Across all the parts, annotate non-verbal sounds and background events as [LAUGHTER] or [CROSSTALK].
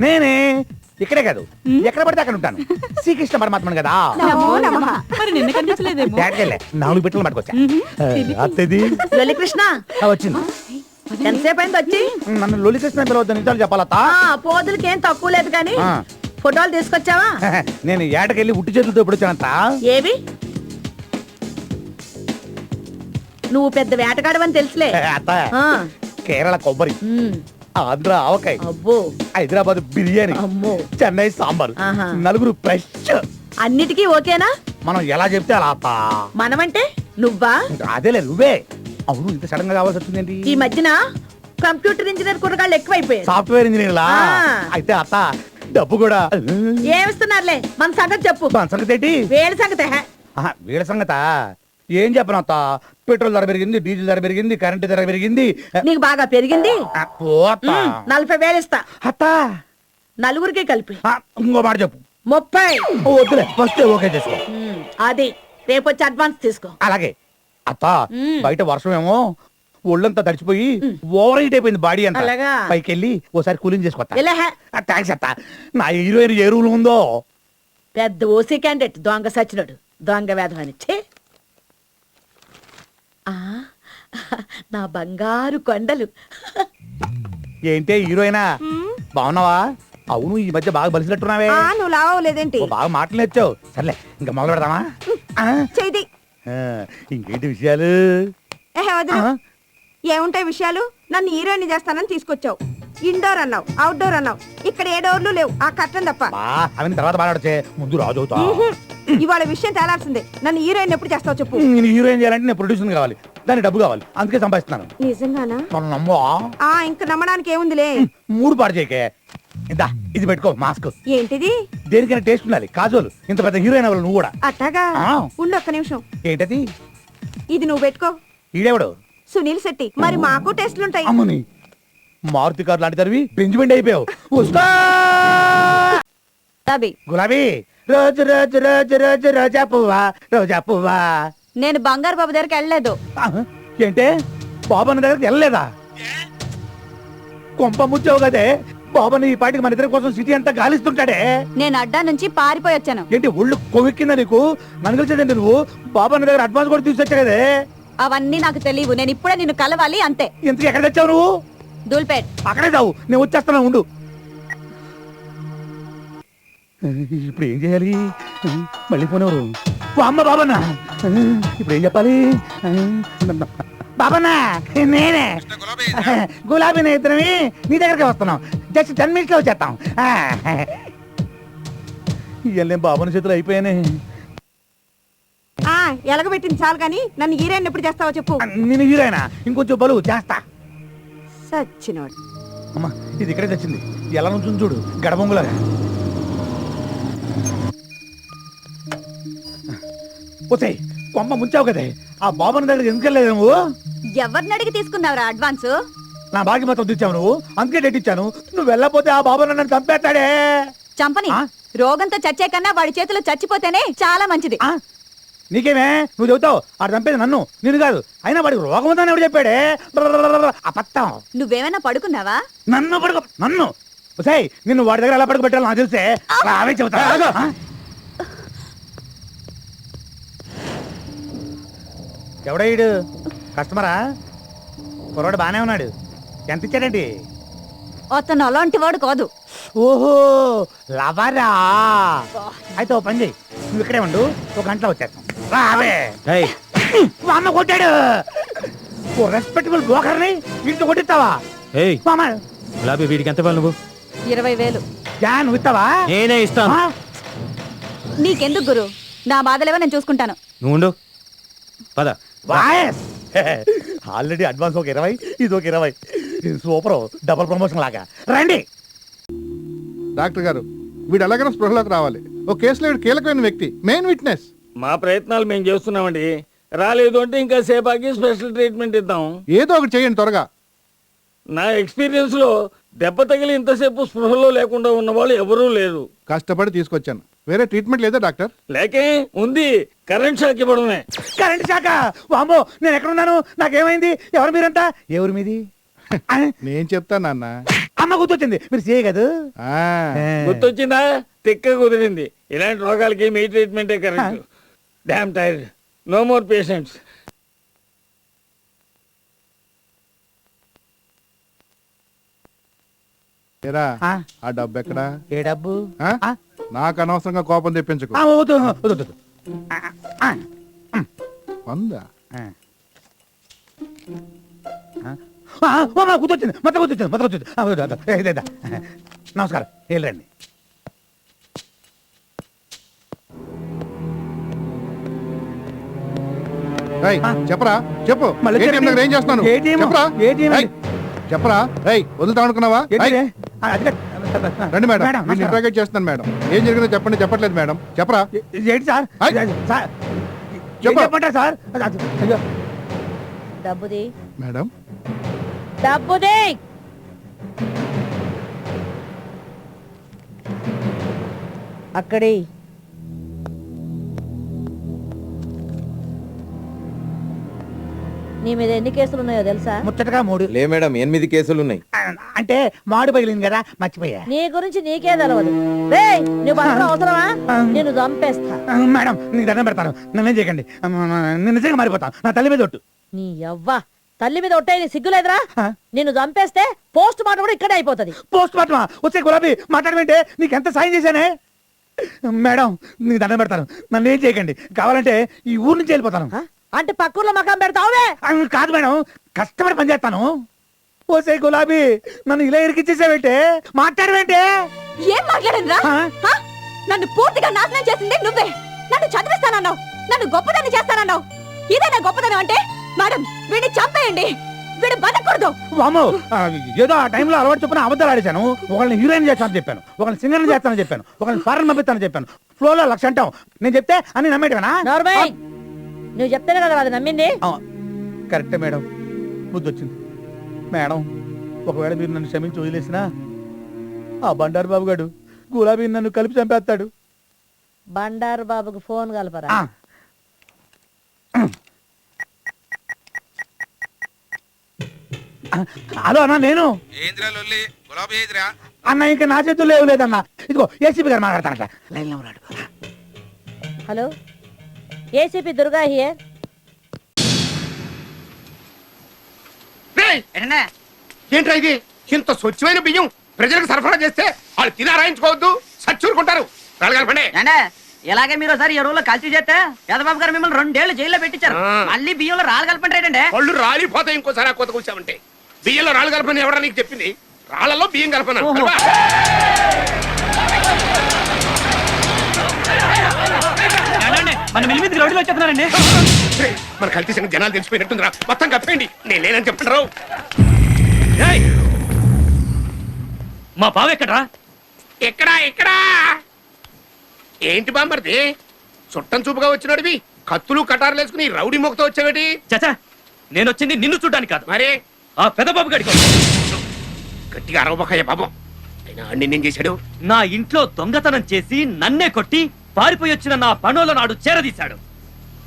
నేనే ఇక్కడే కాదు. ఎక్కడ పడితే అక్కడ ఉంటాను. శ్రీకృష్ణ పరమాత్మను కదా. నమో నమః. మరి నిన్న కనిపించలేదేమో? నాలుగు బిట్టలు పట్టుకొచ్చా. అత్తది. వచ్చింది. ఎంతసేపు అయింది వచ్చి? నన్ను లొలి కృష్ణ పిలవద్దు నిజాలు చెప్పాలత్తా. ఆ పోదులకి ఏం తక్కువ లేదు కానీ. ఫోటోలు తీసుకొచ్చావా? నేను ఏటకెళ్ళి ఉట్టి చేతులతో వచ్చానంత ఏవి? నువ్వు పెద్ద వేటగాడవని తెలుసులే. అత్త. ఆ, కేరళ కొబ్బరి. ఆంధ్ర ఆవకాయ. అబ్బో. హైదరాబాద్ బిర్యానీ. అమ్మో. చెన్నై సాంబార్. ఆహా. నలుగురు ఫ్రెష్. అన్నిటికీ ఓకేనా? మనం ఎలా చెప్తే అలా మనమంటే నువ్వా? అదేలే నువ్వే. అవును ఇంత సడన్గా కావాల్సి వచ్చిందేంటి? ఈ మధ్యన కంప్యూటర్ ఇంజనీర్ కుర్రగాళ్ళు ఎక్కువైపోయారు. సాఫ్ట్వేర్ ఇంజనీర్ లా ఆ. అయితే అత్త డబ్బు కూడా. ఏమిస్తున్నారులే మన సంగతి చెప్పు. దాని సంగతి ఏంటి వేడి సంగతి. ఆహా, వీళ్ళ సంగత? ఏం చెప్పను అత్త? పెట్రోల్ ధర పెరిగింది డీజిల్ ధర పెరిగింది కరెంట్ ధర పెరిగింది. నీకు బాగా పెరిగింది? నలభై వేలు ఇస్తా. అత్త. నలుగురికి కలిపి. ఇంకో మాట చెప్పు. ముప్పై. వద్దులే ఫస్ట్ ఓకే చేసుకో. అది. రేపు వచ్చి అడ్వాన్స్ తీసుకో. అలాగే. అత్త. బయట వర్షం ఏమో ఒళ్ళంతా తడిచిపోయి ఓవర్ హీట్ అయిపోయింది బాడీ అంతా? పైకి వెళ్ళి ఓసారి కూలింగ్. థ్యాంక్స్ అత్త. నా హీరోయిన్ ఏ రూల్ ఉందో? పెద్ద ఓసీ క్యాండిడేట్ దొంగ సచ్చినోడు. దొంగ వేధం అని ఛీ. ఆ నా బంగారు కొండలు. ఏంటే హీరోయినా? బాగున్నావా? అవును ఈ మధ్య బాగా బలిసినట్టున్నావే. ఆ నువ్వు లావలేదేంటి? ఓ, బాగా మాటలు నేర్చావు. సర్లే ఇంకా మొదలు ఆ? ఆ, ఇంకేంటి విషయాలు? ఏహే వదిలు ఆ? ఏముంటాయి విషయాలు? నన్ను హీరోయిన్ చేస్తానని తీసుకొచ్చావు. ఇండోర్ అన్నావు అవుట్డోర్ అన్నావు. ఇక్కడ ఏ డోర్లు లేవు ఆ కట్టం తప్ప. బా అవన్నీ తర్వాత మాట్లాడితే ముందు రాజు అవుతా ఇవాళ విషయం తేలాల్సిందే. నన్ను హీరోయిన్ ఎప్పుడు చేస్తావు చెప్పు. నేను హీరోయిన్ చేయాలంటే నేను ప్రొడ్యూసర్ కావాలి. దానికి డబ్బు కావాలి. అందుకే సంపాదిస్తున్నాను. నిజంగానా? మనం నమ్మో ఆ ఇంక నమ్మడానికి ఏముందిలే. మూడు పాడు చేయకే. ఇదా ఇది పెట్టుకో మాస్క్. ఏంటిది? దేనికైనా టేస్ట్ ఉండాలి. కాజోలు ఇంత పెద్ద హీరోయిన్ అవ్వాలి నువ్వు కూడా. అట్టాగా. ఉండు ఒక్క నిమిషం. ఏంటది? ఇది నువ్వు పెట్టుకో. ఈడెవడు? సునీల్ శెట్టి. మరి మాకు టెస్ట్లుంటాయి. అమ్మని మారుతి కార్ లాంటి తరివి బెంజ్మెంట్ అయిపోయావు. గులాబీ! రోజు రోజు రోజు రోజు రోజా పువ్వా రోజా పువ్వా. నేను బంగారు బాబు దగ్గరికి వెళ్ళలేదు. ఏంటే? బాబన్న దగ్గరికి వెళ్ళలేదా? కొంప ముచ్చావు కదే. బాబన్న ఈ పాటికి మన ఇద్దరి కోసం సిటీ అంతా గాలిస్తుంటాడే. నేను అడ్డా నుంచి పారిపోయి వచ్చాను. ఏంటి ఒళ్ళు కొవ్వెక్కిందా నీకు? నన్ను కలిసేదండి నువ్వు? బాబన్న దగ్గర అడ్వాన్స్ కూడా తీసుకొచ్చా కదే? అవన్నీ నాకు తెలియవు. నేను ఇప్పుడే నిన్ను కలవాలి అంతే. ఇంతకు ఎక్కడ తెచ్చావు నువ్వు? దూల్పేట్ అక్కడే చావు నేను వచ్చేస్తాను ఉండు. ఇప్పుడు ఏం చేయాలి? మళ్ళీ పోనేవారు అమ్మ బాబన్న. ఇప్పుడు ఏం చెప్పాలి? బాబన్న నేనే. గులాబీ నేత్రమి నీ దగ్గరికి వస్తున్నాం. జస్ట్ టెన్ మినిట్స్లో వచ్చేస్తాం ఇవన్నీ బాబన్న చేతులు అయిపోయానే. ఆ ఎలగబెట్టింది చాలు కానీ నన్ను హీరోయిన్ ఎప్పుడు చేస్తావో చెప్పు. నేను హీరోయినా. ఇంకొంచెం బలు చేస్తా. సచ్చినోడు. అమ్మా ఇది ఇక్కడే తెచ్చింది. ఎలా నుంచి చూడు గడబొంగులాగా. పోతే కొమ్మ ముంచావు కదే. ఆ బాబుని దగ్గర ఎందుకు వెళ్ళలేదు నువ్వు? ఎవరిని అడిగి తీసుకున్నావురా అడ్వాన్స్? నా బాగి మొత్తం తెచ్చావు నువ్వు. అందుకే డేట్ ఇచ్చాను. నువ్వు వెళ్ళపోతే ఆ బాబు నన్ను చంపేస్తాడే. చంపని? ఆ? రోగంతో చచ్చే కన్నా వాడి చేతిలో చచ్చిపోతేనే చాలా మంచిది. ఆ? నీకేమే? నువ్వు చెబుతావు ఆడు చంపేది నన్ను నేను కాదు. అయినా వాడికి రోగం ఉందని ఎవడు చెప్పాడే? అపత్తం నువ్వేమైనా పడుకున్నావా? నన్ను పడుకో నన్ను. సై నిన్ను వాడి దగ్గర ఎలా పడుకోబెట్టాలో నాకు తెలిసే. అవే చెబుతా. ఆ? ఎవడా ఈడు? కస్టమరా? కుర్రాడు బానే ఉన్నాడు. ఎంత ఇచ్చాడండి? అతను అలాంటి వాడు కాదు. ఓహో లవరా? అయితే ఓ పని చేయి నువ్వు ఇక్కడే ఉండు ఒక గంటలో వచ్చేస్తాం. రావే మా అమ్మ కొట్టాడు. ఓ రెస్పెక్టబుల్ బ్రోకర్ని ఇంట్లో కొట్టిస్తావా? మామ గులాబీ వీడికి ఎంత ఇవ్వాలి నువ్వు? ఇరవై వేలు. నువ్వు ఇస్తావా? నేనే ఇస్తాను. ఆ? నీకెందుకు గురు? నా బాధలేవో నేను చూసుకుంటాను. నువ్వు ఉండు. పద. వాయస్! [LAUGHS] ఆల్రెడీ అడ్వాన్స్ ఒక ఇరవై ఇది ఒక ఇరవై. సూపర్ డబుల్ ప్రమోషన్ లాగా. రండి! డాక్టర్ గారు వీడు ఎలాగైనా స్పృహలోకి రావాలి. ఓ కేసులో వీడు కీలకమైన వ్యక్తి మెయిన్ విట్నెస్. మా ప్రయత్నాలు మేము చేస్తున్నామండి. రాలేదు అంటే ఇంకా సేపాకి స్పెషల్ ట్రీట్మెంట్ ఇద్దాం. ఏదో ఒకటి చేయండి త్వరగా. నా ఎక్స్పీరియన్స్లో దెబ్బ తగిలి ఇంతసేపు స్పృహలో లేకుండా ఉన్న వాళ్ళు ఎవరూ లేరు. కష్టపడి తీసుకొచ్చాను. వేరే ట్రీట్మెంట్ లేదా డాక్టర్ లేకే ఉంది. కరెంట్ షాక్ ఇవ్వడమే. కరెంట్ శాఖ వామ్మో నేను ఎక్కడున్నాను నాకేమైంది? ఎవరు మీరంతా? ఎవరు మీది? [LAUGHS] ఆ, నేను చెప్తా నాన్న. అమ్మ గుర్తొచ్చింది. మీరు చేయ కదా? ఆ, గుర్తొచ్చిందా? తిక్క కుదిరింది. ఇలాంటి రోగాలకి మీ ట్రీట్మెంటే correct damn tired no more patients ఏరా? ఆ, ఆ డబ్బు ఎక్కడా? ఏ డబ్బు? ఆ? ఆ, నాకు అనవసరంగా కోపం తెప్పించకు ఆ, వద్దు, వద్దు, వద్దు, వద్దు. ఆ, ఆ, వందా ఆ. ఆ, ఆ, ఓ, మా గుర్తొచ్చింది మొత్తం గుర్తొచ్చింది మొత్తం గుర్తొచ్చింది ఆ, వద్దు, వద్దు. ఏ, ఇదే, ఇదే. నమస్కారం వెళ్ళండి ఆ. చెప్పరా చెప్పు మళ్ళీ ATM చెప్పండి. దగ్గర ఏం చేస్తున్నాను? చెప్పరా ఏయ్, చెప్పరా వదులుతా అనుకున్నావా అది కాదు. రండి మేడం. నేను. ఇంట్రాగేట్ చేస్తున్నాను మేడం. ఏం జరిగిందో చెప్పండి చెప్పట్లేదు మేడం. చెప్పరా? ఏంటి సార్? ఆయ్. సార్. డబ్బుది మేడం. డబ్బుది అక్కడి. నీ మీద ఎన్ని కేసులు ఉన్నాయో తెలుసా? ముచ్చటగా మూడు. లే మేడం ఎనిమిది కేసులు ఉన్నాయి అంటే మాడు పగిలింది కదా మర్చిపోయా. నీ గురించి నీకే తెలవదు. రేయ్ నువ్వు బతకడం అవసరమా? నేను చంపేస్తా. మేడం నీకు దండం పెడతాను. నన్నేం చేయకండి. ఆ, నేను నిజంగా మారిపోతాను. నా తల్లి మీద ఒట్టు. నీ యవ్వ. తల్లి మీద ఒట్టే నీ సిగ్గులేదురా? ఆ. నిన్ను చంపేస్తే పోస్ట్ మార్టం కూడా ఇక్కడే అయిపోతది. పోస్ట్ మార్టమా? వచ్చే గులాబీ మాట్లాడమంటే నీకు ఎంత సాయం చేశానే? మేడం నీకు దండం పెడతాను. నన్ను ఏం చేయకండి. కావాలంటే ఈ ఊరు నుంచి వెళ్ళిపోతాను. ఆ? అంటే పక్కూర్లో మకాం పెడతావువే ఆ, కాదు మేడం. కష్టపడి పని చేస్తాను. ఓసే గులాబీ నన్ను ఇలా ఇరికిచ్చేసావంటే? మాట్లాడమంటే ఏం? హ? నన్ను పూర్తిగా నాశనం చేసింది నువ్వే. నన్ను చదివిస్తానన్నావు. నన్ను గొప్పదాన్ని చేస్తానన్నావు. ఇదేనా గొప్పదనం అంటే? మేడం వీడిని చంపేయండి. వీడు బతకూడదు. వామ్మో, ఆ, ఏదో ఆ టైంలో అలవాటు చొప్పున అబద్ధాలు ఆడేశాను. ఒకళ్ళని హీరోయిన్ చేస్తానని చెప్పాను. ఒకళ్ళని సింగర్ చేస్తానని చెప్పాను. ఒకళ్ళని ఫారెన్ పంపిస్తానని చెప్పాను. ఫ్లోలో లక్ష అంటాం. నేను చెప్తే అన్ని నమ్మేటవేనా? నువ్వు చెప్తేనే కదా అది నమ్మింది? కరెక్టే మేడం. బుద్ధి వచ్చింది మేడం ఒకవేళ మీరు నన్ను క్షమించి వదిలేసినా ఆ బండారు బాబు గారు గులాబీ నన్ను కలిపి చంపేస్తాడు. బండారు బాబుకు ఫోన్ కలపరా? హలో అన్న నేను? ఏంద్రా లొల్లి? గులాబీ ఏదిరా? అన్న ఇంకా నా చేతుల్లో లేవు లేదన్న. ఇదిగో ఏసీపీ గారు మాట్లాడతారట. లైన్లో ఉన్నాడు. హలో? ACP Durga here. ఏంట్రా ఇది? ఇంత స్వచ్ఛమైన బియ్యం ప్రజలకు సరఫరా చేస్తే వాళ్ళు తిని ఆరాయించుకోవద్దు సచ్చూరుకుంటారు అంటే ఇలాగే మీరు ఒకసారి ఎరువులో కలిసి చేస్తే యదబాబు గారు మిమ్మల్ని రెండేళ్ళు జైల్లో పెట్టించారు. మళ్ళీ బియ్యంలో రాళ్ళు కలపండి పళ్ళు రాలిపోతాయి ఇంకోసారి ఆ కొత్త కూర్చామంటే బియ్యంలో రాళ్ళు కలపని ఎవరా నీకు చెప్పింది? రాళ్ళలో బియ్యం కలపను? రోడ్లు వచ్చేస్తున్నారండి. మన కల్తీ సంగతి జనాలు తెలిసిపోయినట్టుందిరా. మొత్తం కప్పేయండి నేను లేనని చెప్తున్నారు మా బావ ఎక్కడ్రా? ఎక్కడా ఎక్కడా? ఏంటి బామ్మర్ది చుట్టం చూపుగా వచ్చినోడివి. కత్తులు కటారులు వేసుకుని రౌడీ మొక్కతో వచ్చావేటి? చచా నేను వచ్చింది నిన్ను చూడ్డానికి కాదు. మరి? ఆ పెదబాబు గడికి గట్టిగా అరవబోకయ్య బాబం. అయినా అన్ని నేను చేశాడు? నా ఇంట్లో దొంగతనం చేసి నన్నే కొట్టి పారిపోయి వచ్చిన నా పనుల నాడు చేరదీశాడు.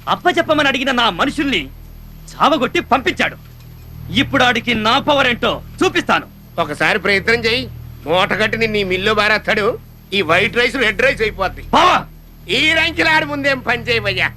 అప్పచెప్పమని అడిగిన నా మనుషుల్ని చావగొట్టి పంపించాడు. ఇప్పుడు ఆడికి నా పవర్ ఏంటో చూపిస్తాను. ఒకసారి ప్రయత్నం చేయి. మూట కట్టి నిన్ను ఈ మిల్లు బారేస్తాడు. ఈ వైట్ రైస్ రెడ్ రైస్ అయిపోద్ది. బావా! ఈ రంకిలాడి ముందేం పని చేయవయ్యా?